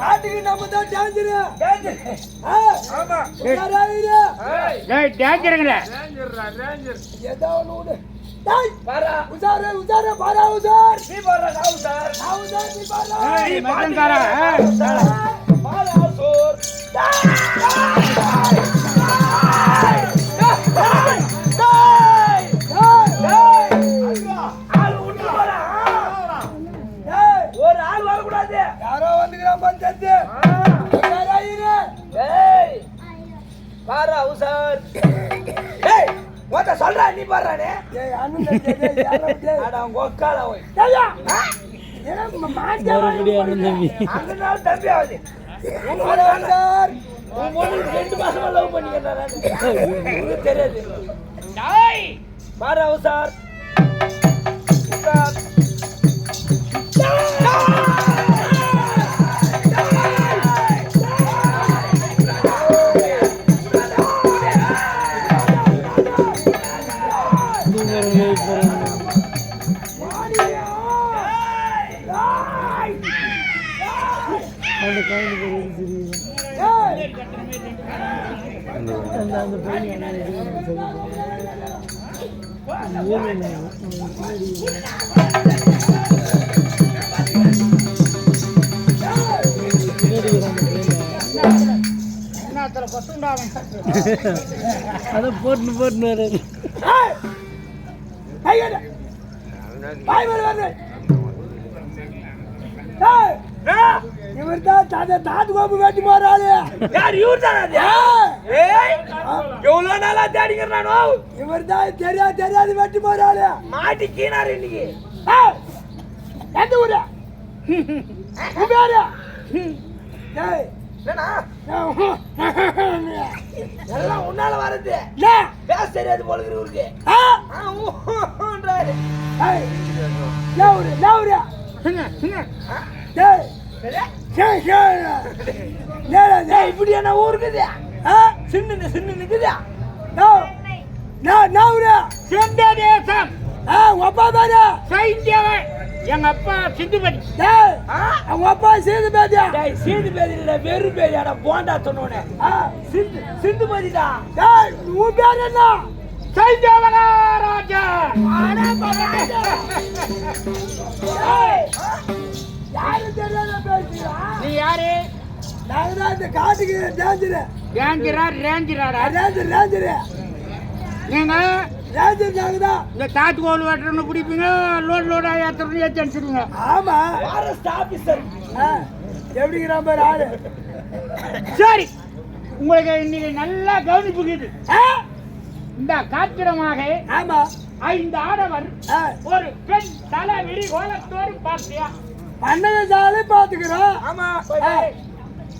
காட்டுக்கு நம்ம தான் டேஞ்சரு டேஞ்சர் ஆமா. ஏய். டேய் டேஞ்சருங்களே ரேஞ்சர்ரா ரேஞ்சர் ஏதோ ஒண்ணு. டேய், பாரா உஷாரு உஷாரு பாரா உஷார். நீ பாரா நான் உசார் நான் நீ பாரா பாரா உசார் மொத்த சொல்றா நீ பாடுறானே? ஒக்கால போய் நாள் தம்பி. ஆகுது. ரெண்டு மாசமா லவ் பண்ணிக்கிறேன் உனக்கு தெரியாது. உசார் உசார் ஏய், என்னத்துல வருது ஏய், கையெடு. வாய் மேல வருது. ஏய், இவர்தான் தாத்தா தாத்து கோப்பு வெட்டி போறாரு. யார் இவர் தானே ஏய் எவ்வளவு நாளா தேடிக்கிறானோ? இவர்தான் தெரியாது தெரியாது வெட்டி போறாரு. மாட்டி கீனாரு இன்னைக்கு. எந்த ஊரு? பேரு எல்லாம் உன்னால வரது பேச தெரியாது போல இருக்கு இவருக்கு. இப்படி என்ன ஊருக்குது ஆ, சின்ன சின்ன ஊரு. சிந்த தேசம். அப்பா பேரு? சைந்தியவன். எங்க அப்பா சிந்துபதி. உன் அப்பா சீது பேத்தியா? டேய் சீது பேர் இல்ல வெறு பேரியாடா போண்டா சொன்னோனே சிந்து சிந்து மாதிரிடா ஏய், உன் பேர் என்ன? பகவானே. ஏய், யாரும் தெரியாத பேசுறா? நீ யாரு? நாங்க தான் இந்த காட்டுக்கு ரேஞ்சரு. ரேஞ்சரா ரேஞ்சராடா ரேஞ்சர், ரேஞ்சரு. நீங்க ரேஞ்சர் நாங்க தான். இந்த தாத்து கோல் வெட்டுறன்னு பிடிப்பீங்க லோட் லோடா ஏத்துறன்னு ஏற்றி அனுப்பிச்சிடுங்க ஆமா. ஃபாரஸ்ட் ஆபீசர் ஆ, எப்படிங்கிறான் பாரு ஆளு. சரி. உங்களுக்கு இன்னைக்கு நல்லா கவனிப்புக்குது இந்த காத்திரமாக ஆமா. ஐந்து ஆடவர் ஒரு பெண் தலை விரி கோலத்தோடு பார்த்தியா? அண்ணன் சாலை பாத்துக்கிறோம் ஆமா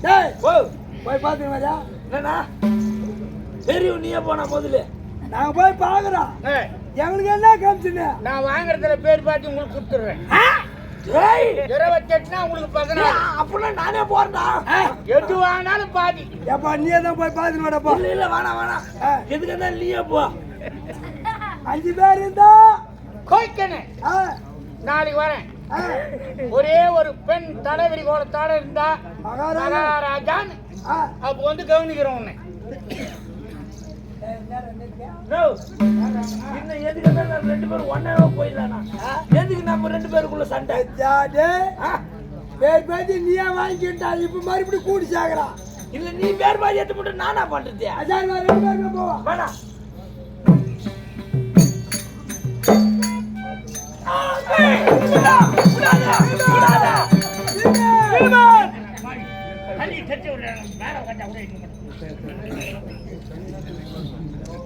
டேய், போய் பாத்துக்க மாதிரியா? என்னண்ணா? தெரியும் நீயே போனா முதல்ல. நாங்க போய் பாக்குறோம் எங்களுக்கு என்ன கமிஷனு நான் வாங்குறதுல பேர் பார்த்து உங்களுக்கு கொடுத்துடுறேன். ஏய். இருபத்தெட்டுனா உங்களுக்கு பதினாறு. அப்படின்னா நானே போறேன்டா. எது வாங்கினாலும் பாதி. எப்பா நீ தான் போய் பாத்துட்டு வாடப்பா இல்ல இல்ல வேணாம் வேணாம். எதுக்கு என்ன நீயே போ. அஞ்சு பேர் இருந்தா? கோய்க்கணே ஆ, நாளைக்கு வரேன். ஒரே ஒரு பெண் தலைவிரி கோலத்தோட இருந்தா மகாராஜா மகாராஜான் ஆ, அப்போ வந்து கவனிக்கிறோம் உன்னை. இன்னும் எதுக்கு நம்ம ரெண்டு பேரும் ஒன்னாவே போயிடலாம் எதுக்கு நம்ம ரெண்டு பேருக்குள்ள சண்டை? பேர் பேத்தி நீயே வாங்கிக்கிட்டா இப்ப மறுபடியும் கூடி சாகுறான் இல்ல நீ பேர் பாதி எடுத்து மட்டும் நானா பண்றது? அதான் ரெண்டு பேருமே போவோம் வேணாம்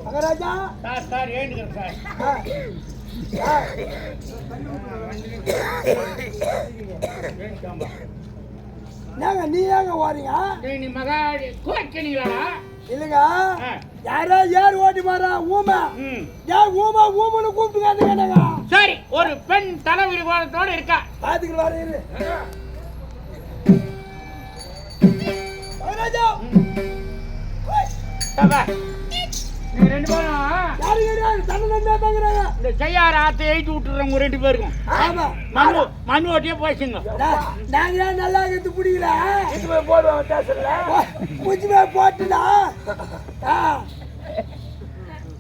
மகாராஜா சார் சார் ஏண்டுக்கிறேன் சார். என்னங்க நீ ஏங்க டேய், நீ மகா கோய்க்கணிங்களாடா இல்லைங்க. யாரோ ஏர் ஓட்டி போறா ஊமை. ஏன் ஊமை ஊமைன்னு கூப்பிட்டு கேட்டாங்க சரி ஒரு பெண் தலைவிரி கோலத்தோட இருக்கா? இரு. மகாராஜா. தப்பா. நீங்க ரெண்டு பேரும் இந்த செய்யார ஆத்த எழுதி விட்டுறேன் உங்க ரெண்டு பேருக்கும். ஆமா. மனு மனு ஓட்டியே நான் நாங்க ஏன் நல்லா இருக்கிறது பிடிக்கல? இது போய் போடுவாங்க ஸ்டேஷன்ல குச்சிமே போட்டுடா. ஆ.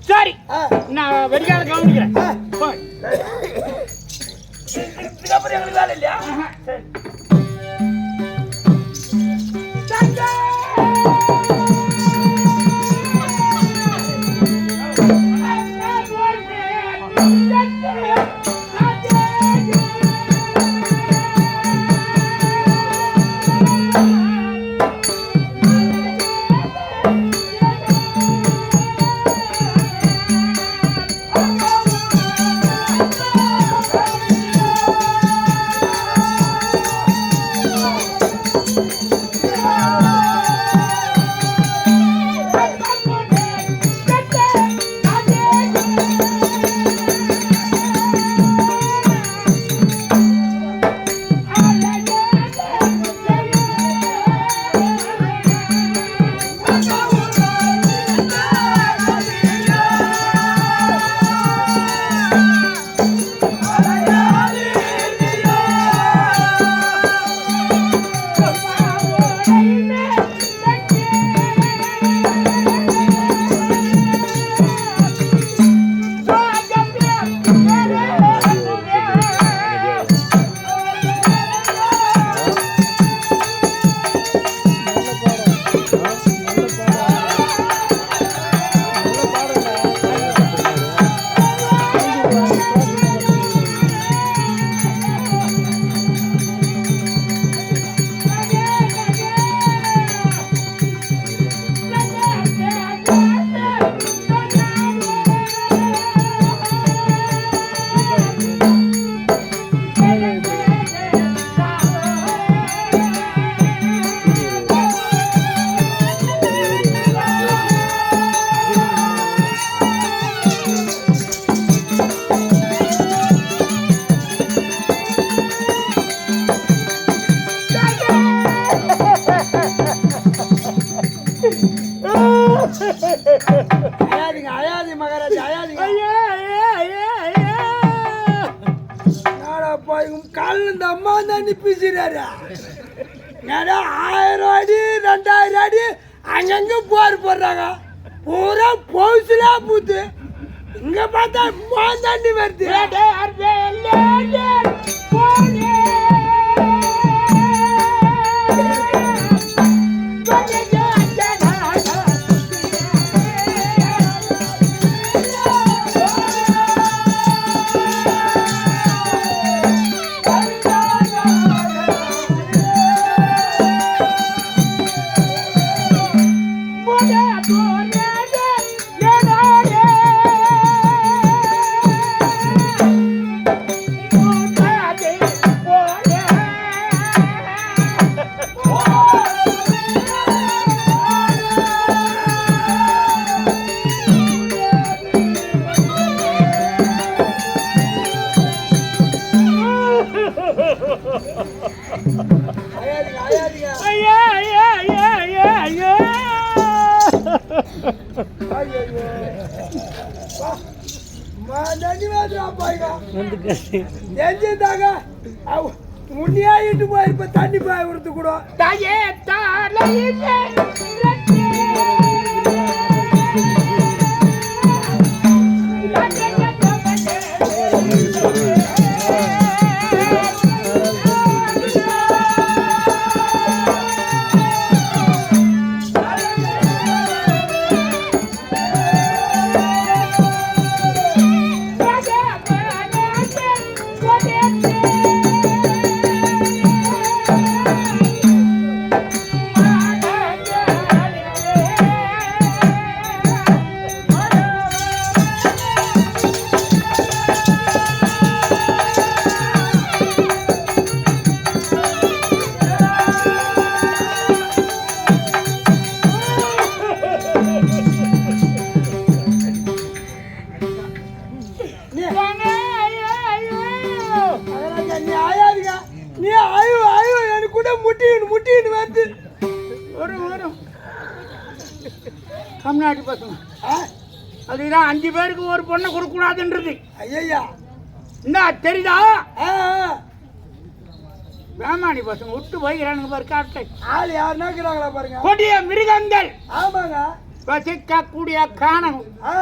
சரி. ஆ. நான் வெடிக்காத கவனிக்கிறேன். போய். இதுக்கப்புறம் எங்களுக்கு வேலை இல்லையா? சரி. இங்க தெரிஞ்சிருந்தாங்க. முன்னையா இட்டு போயிருப்ப தண்ணி பாய விடுத்து கூட. தாயே தாலையிலே பொண்ணை கொடுக்கூடாதுன்றது ஐயா என்ன தெரியுதா. வேமாணி பசங்க விட்டு போய்கிறானுங்க பாரு காட்டை. ஆள் யாருன்னா இருக்கிறாங்களா பாருங்க. கொடிய மிருகங்கள். ஆமாங்க. வசிக்கக்கூடிய காணகம். ஆ.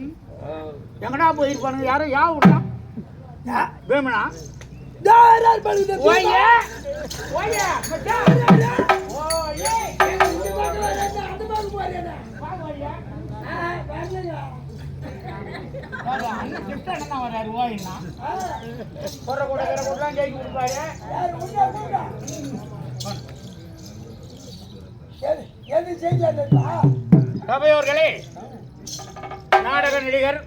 ம். எங்கடா போயிருப்பானுங்க? யாரும் யா விட்டா. வேமனா? பழுது ஓய்யா! ஓய்யா மச்சான். ஓயே. வா, ஓய்யா. பாரு, அண்ணன் கிருஷ்ணன் அண்ணா வர்றாரு, ஓய்னா. குறை கூட, கிறை கூடலாம் ஜெயிச்சு கொடுப்பாரு. எது செய்தி சபையோர்களே நாடக நடிகர்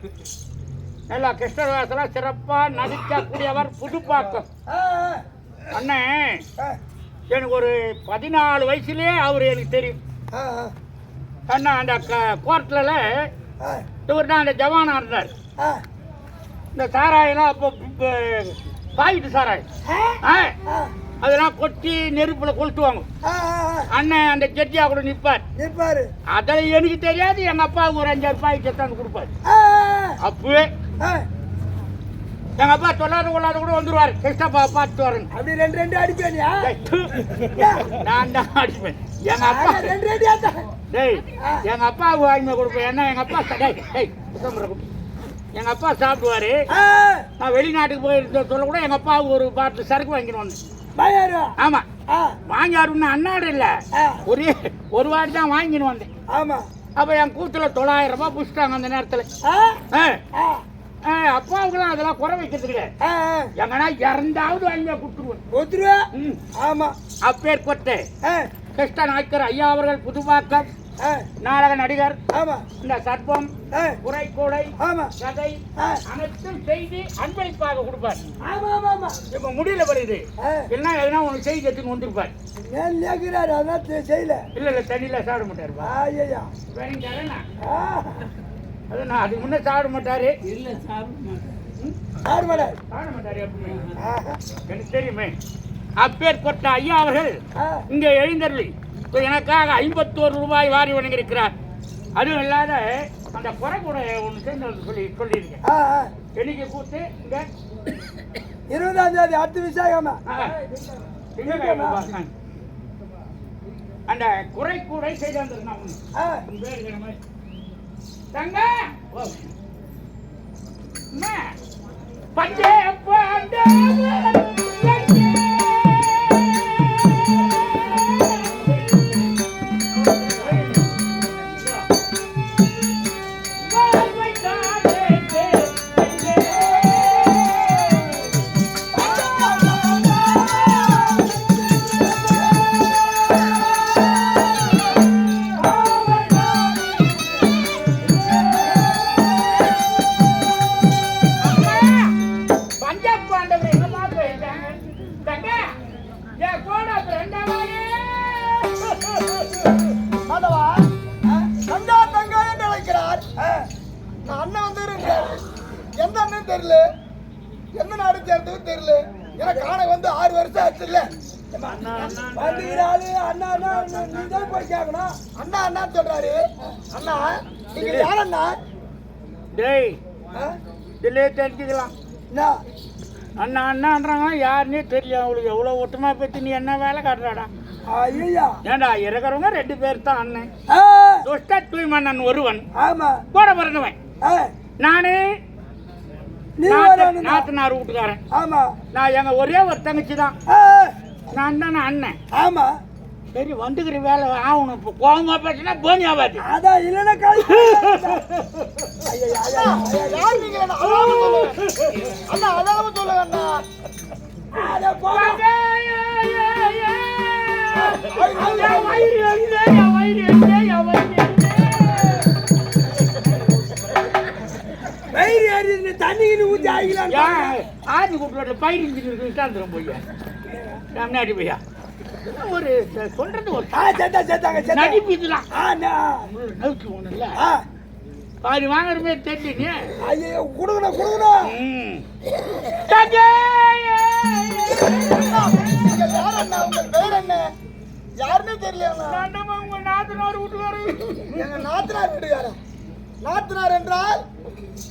நல்லா கிருஷ்ணவாசல சிறப்பா நடிக்கக்கூடியவர் புதுப்பாக்கம். அண்ணன் எனக்கு ஒரு பதினாலு வயசுலயே அவர் எனக்கு தெரியும். அண்ணா அந்த கோர்ட்ல இவர் தான் அந்த ஜவானா இருந்தார். இந்த சாராயெல்லாம் அப்போ பாயிட்டு சாராயம். அதெல்லாம் கொட்டி நெருப்புல கொளுத்துவாங்க. அண்ணன் அந்த ஜெட்டியா கூட நிற்பார் நிற்பாரு. அதில் எனக்கு தெரியாது எங்க அப்பாவுக்கு ஒரு அஞ்சாறு பாய் செத்தாந்து கொடுப்பாரு. அப்பவே எங்க அப்பா சொல்லாத கொள்ளாத கூட வந்துருவாரு. கிருஷ்ணப்பா பார்த்துட்டு வரேன் அப்படி ரெண்டு ரெண்டு அடிப்பேனியா நான் தான் அடிப்பேன். எங்க அப்பா ரெண்டு ரெண்டு டேய் எங்க அப்பாவுக்கு வாங்கி கொடுப்பேன். ஏன்னா எங்க அப்பா டேய் டேய். எங்க அப்பா சாப்பிடுவாரு. நான் வெளிநாட்டுக்கு போயிருந்த சொல்ல கூட எங்க அப்பாவுக்கு ஒரு பாட்டில் சரக்கு பயாரு? ஆமா. வாங்கியாருன்னு அண்ணாடு இல்ல. ஒரே ஒரு வாட்டி தான் வாங்கின்னு வந்தேன். ஆமா. அப்ப என் கூத்துல தொள்ளாயிரம் ரூபாய் புடிச்சிட்டாங்க அந்த நேரத்துல. அப்பாவுக்குலாம் அதெல்லாம் குறை வைக்கிறது கிடையாது எங்கன்னா இறந்தாவது வாங்கி கொடுத்துருவேன். ஒத்துருவா ம். ஆமா. அப்பேர் கொட்டு ஆ. கிருஷ்ண நாய்க்கர் ஐயா அவர்கள் புதுப்பாக்கம் ஆ நாடக நடிகர். ஆமா. இந்த சர்ப்பம் ஆ. குறைக்கோடை ஆமா. கதை ஆ. அனைத்தும் செய்தி அன்பளிப்பாக கொடுப்பார். ஆமா ஆமா ஆமா. இப்ப முடியல வருது ஆ. எல்லாம் எதனா உனக்கு செய்தி எடுத்துன்னு வந்திருப்பார். ஏன் லேக்கிறாரு? அதான் செய்யல. இல்ல இல்ல தண்ணியில சாப்பிட மாட்டாருப்பா ஐயா ஆ. அது நான் அதுக்கு முன்னே சாப்பிட மாட்டாரு. ஆறு மாடார் சாப்பிட மாட்டாரு. எப்பவுமே. ஆஹா. எனக்கு தெரியுமே. அப்பேர் கொட்ட ஐயா அவர்கள் ஆ. இங்கே எழுந்தருளி. எனக்காக ஐம்பத்தோரு ரூபாய் வாரி வழங்கியிருக்கிறார். அதுவும் இல்லாத அந்த குறை கூட ஒன்று சேர்ந்து சொல்லி சொல்லியிருக்கேன். என்னைக்கு கூத்து? இங்க. இருபதாம் தேதி அடுத்த விசாகமா. அந்த குறை கூடை செய்து வந்திருந்தான் தங்க! பஞ்சே பாண்டவர் அண்ணா அண்ணா சொல்றாரு? அண்ணா நீங்க யாரண்ணா? டேய் ஆ? இதுலயே தெரிஞ்சுக்கலாம் என்ன அண்ணா. அண்ணான்றாங்க யாருன்னே தெரியல. அவளுக்கு எவ்வளோ ஒட்டுமா பற்றி நீ என்ன வேலை காட்டுறாடா? ஐயா. ஏண்டா இருக்கிறவங்க ரெண்டு பேர் தான் அண்ணன் துஷ்ட தூய்மன்னன் ஒருவன். கூட பிறந்தவன். நானு நாத்தனார் வீட்டுக்காரன். ஆமா. நான் எங்க ஒரே ஒரு தங்கச்சி தான் நான் தானே அண்ணன். ஆமா. சரி வந்துக்கிற வேலை ஆகணும். இப்போ கோவமா பேசினா போனி ஆகாது. அதான் இல்லைன்னா ஐயா யார் நீங்க அண்ணா அதாவது சொல்லுங்க அண்ணா அட போடா. வயிறு ஏறி தண்ணிக்கு ஊத்தி ஆகிக்கலாம் ஆதி கூப்பிட்டு பயிர் விட்டாந்துரும் போய்யா முன்னாடி போய்யா ஒரு சொல்றது ஒரு செத்தா செத்தாங்க செத்தா நடிப்பு இதெல்லாம் நவுக்கு ஒண்ணு இல்ல ஆ. பாதி வாங்குறமே தெரியல ஐயோ குடுக்கணும் குடுக்கணும் நீங்க யார் அண்ணா உங்க பேர் என்ன? யாருன்னே தெரியல உங்க நாத்தனார் வீட்டுக்காரு. எங்க நாத்தனார் வீட்டுக்காரா நாத்தனார் என்றால்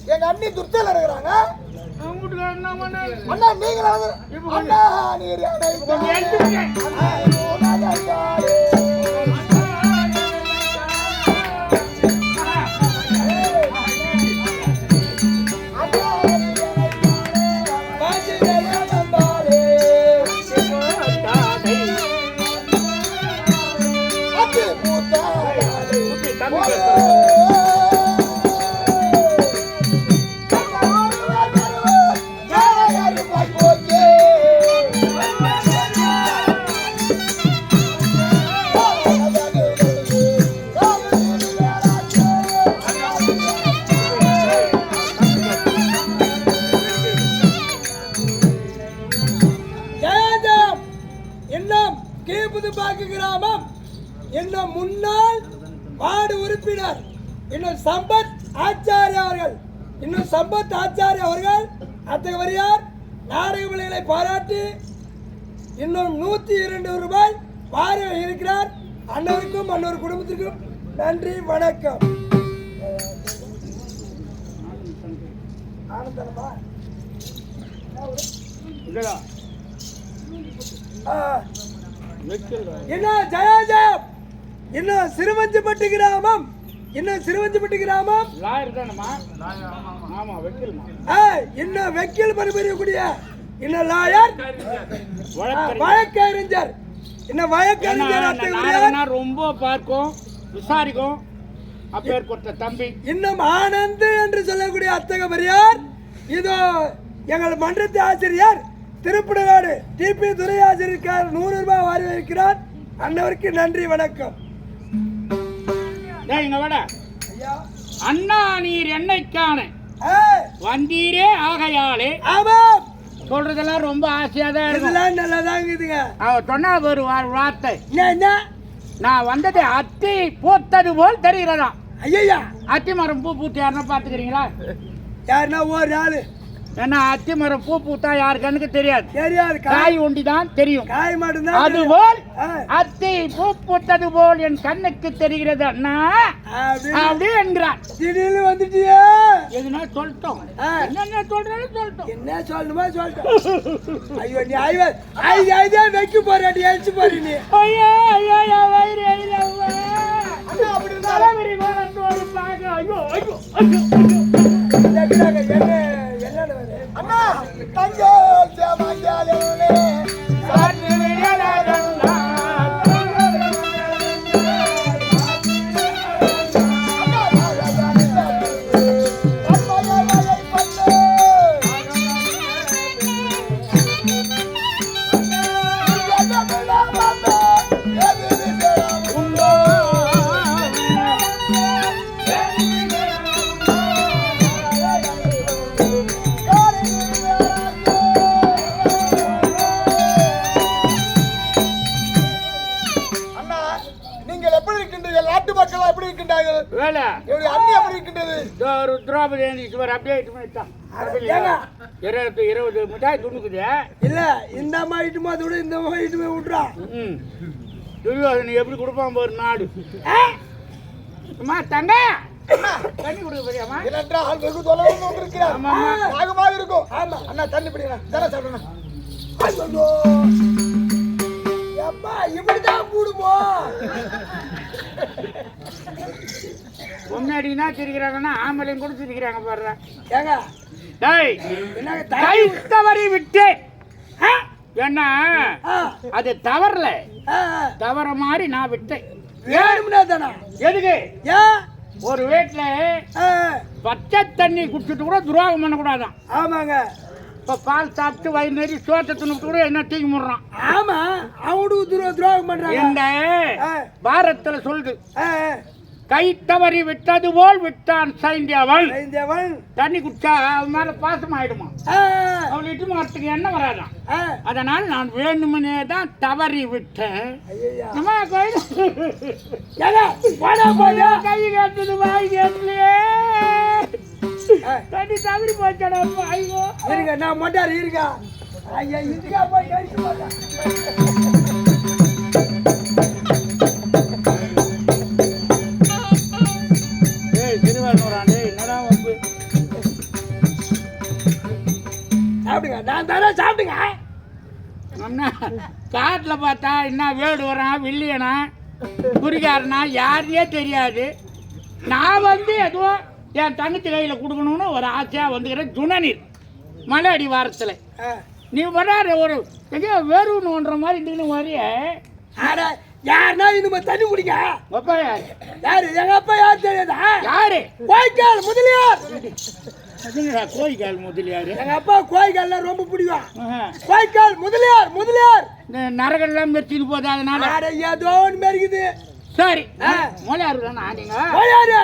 எங்க அண்ணி துர்த்தையில இருக்கிறாங்க. அண்ணா நீங்களா அண்ணா நீர் இரண்டு ரூபாய் வார இருக்கிறார் அண்ணருக்கும் அன்னொரு குடும்பத்திற்கும் நன்றி வணக்கம். ஆனந்தனமா. என்ன ஜெயா ஜெயம். இன்னும் சிறுவஞ்சிப்பட்டி கிராமம். இன்னும் சிறுவஞ்சிப்பட்டி கிராமம். இன்னும் வெக்கில் பணிபுரியக்கூடிய இன்னும் லாயர். வழக்கறிஞர். அத்தகைய நாடகம்னா ரொம்ப பார்க்கும் விசாரிக்கும். அப்பேற்பட்ட தம்பி. இன்னும் ஆனந்த் என்று சொல்லக்கூடிய அத்தக பெரியார் இதோ எங்கள் மன்றத்து ஆசிரியர் திருப்படநாடு டிபி துறை ஆசிரியர் நூறு ரூபாய் வாரி இருக்கிறார் அன்னவருக்கு நன்றி வணக்கம். அண்ணா நீர் என்னைக்கான? வந்தீரே ஆகையாலே. ஆமாம். சொல்றதெல்லாம் ரொம்ப ஆசையா தான் இதெல்லாம் நல்லதாங்க இதுங்க அவ சொன்னா ஒரு வார்த்தை. என்ன என்ன? நான் வந்தது அத்தி பூத்தது போல் தெரிகிறதா? ஐயா அத்தி மரம் பூ பூத்து யாருன்னா பாத்துக்கிறீங்களா யாருன்னா ஒரு ஆளு. ஏன்னா அத்தி மரம் பூ பூத்தா யாரு கண்ணுக்கு தெரியாது. தெரியாது. காய் ஒண்டி தான் தெரியும். காய் மட்டும்தான். அதுபோல் அத்தி பூ பூத்தது போல் என் கண்ணுக்கு தெரிகிறது அண்ணா. அப்படி என்கிறார் திடீர்னு வந்துட்டியே. எதுனா சொல்லிட்டோம். ஆ. என்னென்ன சொல்றாலும் சொல்லிட்டோம். என்ன சொல்லணுமா சொல்லிட்டேன் ஐயோ நீ ஐயோ ஐந்து ஐதே வைக்க போறாடி எழுச்சு போற நீ. ஐயா ஐயா ஐயா, வயிறு. அண்ணா, அப்படி தலைவிரி பாக. ஐயோ ஐயோ ஐயோ ஐயோ. அண்ணா தஞ்சோல் சேமாஞ்சாலே மிட்டாய் துணுக்குது. இல்ல இந்த அம்மா இட்டுமா அதை விட இந்த அம்மா இட்டுமே விட்றா துரியோதனை எப்படி கொடுப்பான் பாரு நாடு. அம்மா தங்க. தண்ணி கொடுக்க போறியாம்மா? ஏனென்றால் வெகு தொலைவில் வந்திருக்கிறார் ஆமா, ஆமா. தாகமாக இருக்கும் ஆமா அண்ணா தண்ணி பிடிங்க. தர சாப்பிடுங்க அப்பா இப்படிதான் கூடுமோ முன்னாடினா சிரிக்கிறாங்கன்னா ஆம்பளையும் கூட சிரிக்கிறாங்க பாரு ஏங்க தவறி விட்டு. ஏன்னா அது தவறல. தவற மாதிரி நான் விட்டேன். எதுக்கு? ஒரு வீட்டுல பச்சை தண்ணி குடிச்சிட்டு கூட துரோகம் பண்ணக்கூடாதான். ஆமாங்க. இப்போ பால் சாப்பிட்டு வயிறு நிறைய சோத்தை துணுக்கு கூட என்ன தூக்கி முடுறான்? ஆமா. அவனுக்கு துரோ துரோகம் பண்றாங்க இந்த பாரத்துல சொல்லுது. கை தவறி விட்டது போல் விட்டான் சைந்தியவன் தண்ணி குடிச்சா அவன் மேல பாசம் ஆயிடுமா? அவள் இட்டு மாறத்துக்கு என்ன வராதான். அதனால் நான் வேணுமனே தான் தவறி விட்டேன். ஐயையா. அம்மா, கை கேட்டது வாய் கேட்டலையே ஆ, தண்ணி தவறி போச்சடா ஐயோ. இருங்க நான் மொட்டார் இருங்க ஐயா இதுக்கா போய் கழிச்சு போட்டேன் அண்ணா காட்டில் பார்த்தா என்ன வேடு வரான் வில்லியனா குறிகாரனா யாருனே தெரியாது. நான் வந்து ஏதோ என் தங்கச்சி கையில் கொடுக்கணும்னு ஒரு ஆசையாக வந்துக்கிறேன். துணநீர் மலை அடி வாரத்தில். நீ வராரு ஒரு எங்கேயோ வேறுன்னு மாதிரி இருந்துக்கின்னு வரைய. அட, யாருன்னா இனிமே தண்ணி குடிக்க அப்பா யாரு? யாரு? எங்க அப்பா யார் தெரியாதா? யாரு? கோய்க்கால் முதலியார். அதுங்கடா கோழிக்கால் முதலியாரு. எங்க அப்பா கோய்க்கால்லாம் ரொம்ப பிடிக்கும் ஆஹா. கோய்க்கால் முதலியார் முதலியார். இந்த நரகெல்லாம் மெரிச்சிட்டு போகுது அதனால? அட ஏதோ ஒன்று இருக்குது சரி. ஆ. மொழியாரு தானே நீங்க கோயாரு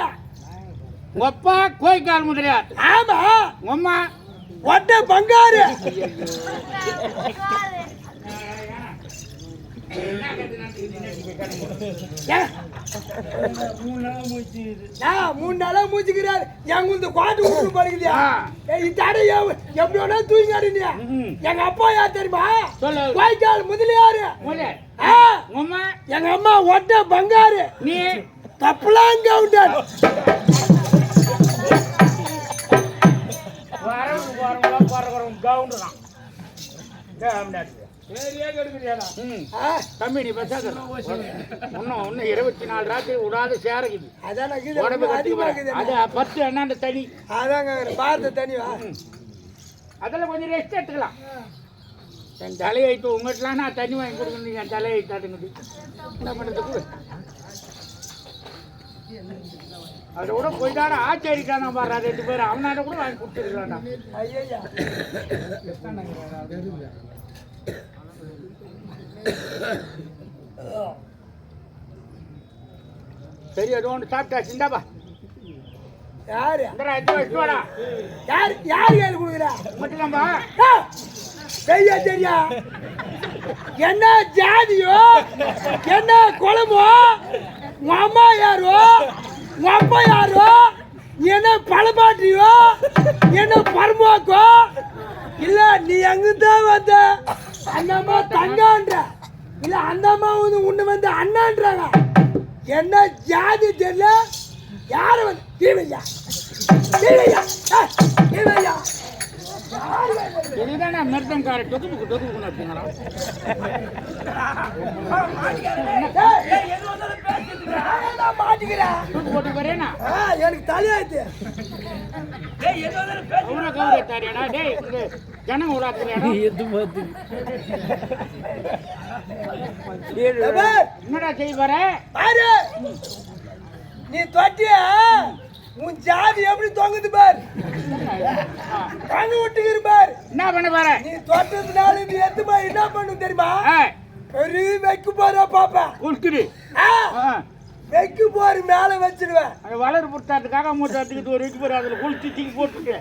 உங்க அப்பா கோழிக்கால் முதலியார். ஆமா. உங்க அம்மா ஒட்ட பங்காரு. மூணு நாளா மூச்சுக்கிறாரு எங்க இந்த குவாட்டு விட்டு படுக்குதியா ஆ. இத்தாட எப்படி வேணா தூங்கினாரு நீ எங்க அப்பா யார் தெரியுமா சொல்லு கோய்க்கால் முதலியாரு ஆ, உங்க அம்மா எங்க அம்மா ஒட்ட பங்காரு நீ தப்பலாங்கவுண்டன் வரவங்க போறவங்களா போறவங்க கவுண்டு தான் ம் தம்பி நீ பேசாத இன்னும் இன்னும் இருபத்தி நாலு ராத்திரி விடாத சேரக்குது உடம்பு கீழே கட்டி அதிகமா இருக்குது அது பத்து என்னாண்ட தனி. அதாங்க பாரத தண்ணி வா. அதெல்லாம் கொஞ்சம் ரெஸ்ட் எடுத்துக்கலாம். என் தலையை இப்போ உங்கள்கிட்டலாம் நான் தண்ணி வாங்கி கொடுக்கணும். என் தலையை தாட்டுங்குது என்ன பண்ணுறது அதை விட போயிட்டாட ஆச்சரிக்கான பாரு. ரெண்டு பேரும். அவனாண்ட கூட வாங்கி கொடுத்துருக்கலாம்டா. ஐயா சரி அது ஒன்று சாப்பிட்டா சிந்தாப்பா. யாரு? யார் யார் கையில் கொடுக்குறா? மட்டும்தான்பா! தெரியா தெரியா? என்ன ஜாதியோ? என்ன குளமோ? உன் அம்மா யாரோ? உன் அப்பா யாரோ? என்ன பழபாட்டியோ என்ன பரமாக்கோ? இல்ல நீ எங்கதான் வந்த? அந்த அம்மா தங்கான்ற. இல்ல அந்த அம்மா வந்து உன்னை வந்து அண்ணான்றாங்க என்ன ஜாதி தெரியல? யாரு வந்து? தீவையா தீவையா தீவையா இதுதானே தொகுப்புக்கு தொகுப்புக்கு வச்சுங்களா ஏய், நான் மாட்டிக்கிறேன் போட்டு ஆ, எனக்கு தாரியாடா டேய் இந்த ஜனங்க உலாக்குறியாடா என்னடா செய்ய போற? பாரு. நீ தொட்டிய? உன் ஜாதி எப்படி தொங்குது பார்? தொங்க விட்டுக்கிற பார். என்ன பண்ண போற? நீ தொட்டதுனால நீ எத்துமா என்ன பண்ணும் தெரியுமா? பெரிய வைக்க போறா பாப்பா. ஆ. வைக்க போற மேல வச்சிடுவேன். அது வளர் புத்தாத்துக்காக மூட்டை எடுத்துக்கிட்டு ஒரு இட்டு போய் அதில் குளிச்சு தூக்கி போட்டுட்டு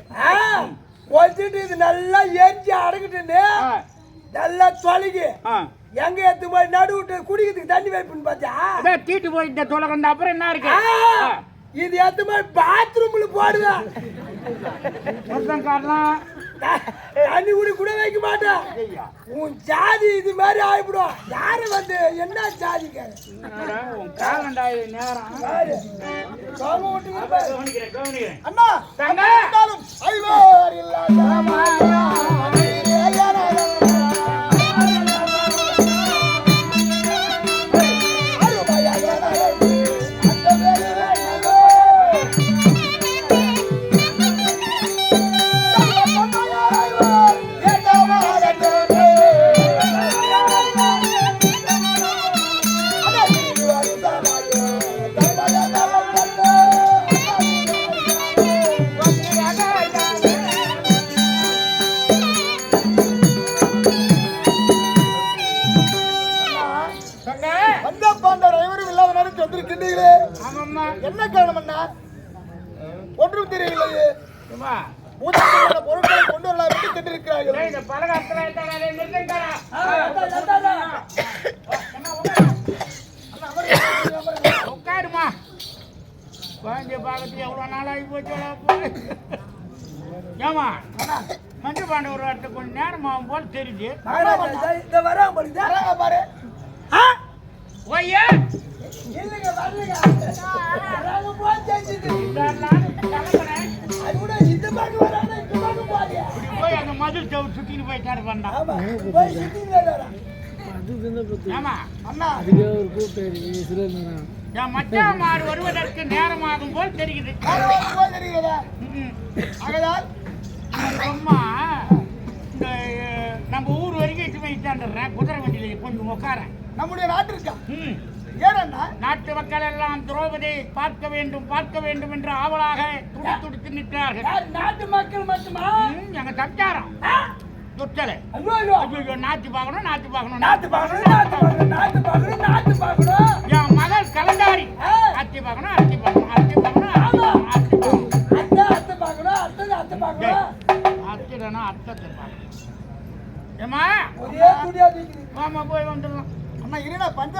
ஆ, வச்சுட்டு இது நல்லா எரிஞ்சு அடக்கிட்டு ஆ. நல்லா தொலைகி ஆ. எங்க எடுத்து போய் நடு விட்டு குடிக்கிறதுக்கு தண்ணி வைப்புன்னு அதான் தீட்டு போயிட்ட தொலைகண்ட அப்புறம் என்ன இருக்கு? இது எடுத்து போய் பாத்ரூம்ல போடுவேன். மிருதங்காரலாம் தண்ணி குடி கூட வைக்க மாட்டேன். ஐயா. உன் ஜாதி இது மாதிரி ஆயிடும் யாரு வந்து என்ன என்னடா உன் காலண்டாய ஆமா அண்ணா என் மச்சான் மாறு வருவதற்கு நேரமாகும் போல் தெரியுது ஒரு. ஆகையால் அம்மா இந்த நம்ம ஊர் வரைக்கும் இட்டு இட்டாண்டுறேன் குதிரை வண்டியில கொஞ்சம் உட்காரேன் நம்முடைய நாட்டிற்கா. ஏனண்ணா நாட்டு மக்கள் எல்லாம் திரௌபதி பார்க்க வேண்டும் பார்க்க வேண்டும் என்று ஆவலாக துடி துடித்து நிற்கிறார்கள் நாட்டு மக்கள் மட்டுமா எங்க தச்சாரம் தொட்டலை ஐயோ நாட்டு பார்க்கணும் நாட்டு பார்க்கணும். நாட்டு பார்க்கணும் நாட்டு பார்க்கணும் நாட்டு பார்க்கணும் நாட்டு பார்க்கணும். என் மகள் கலந்தாரி. ஆ. அத்தி பார்க்கணும் அத்தி பார்க்கணும் அத்தி பார்க்கணும் அத்தி ஆமா. பார்க்கணும், அத்தி பார்க்கணும். அத்தை அத்தை பார்க்கணும் அத்தை அத்தை பார்க்கணும். அத்திடனா அத்தத்தை பார்க்கணும். ஏமா ஒரே துடியா ஆமா போய் வந்துடலாம் அண்ணா இருடா பஞ்ச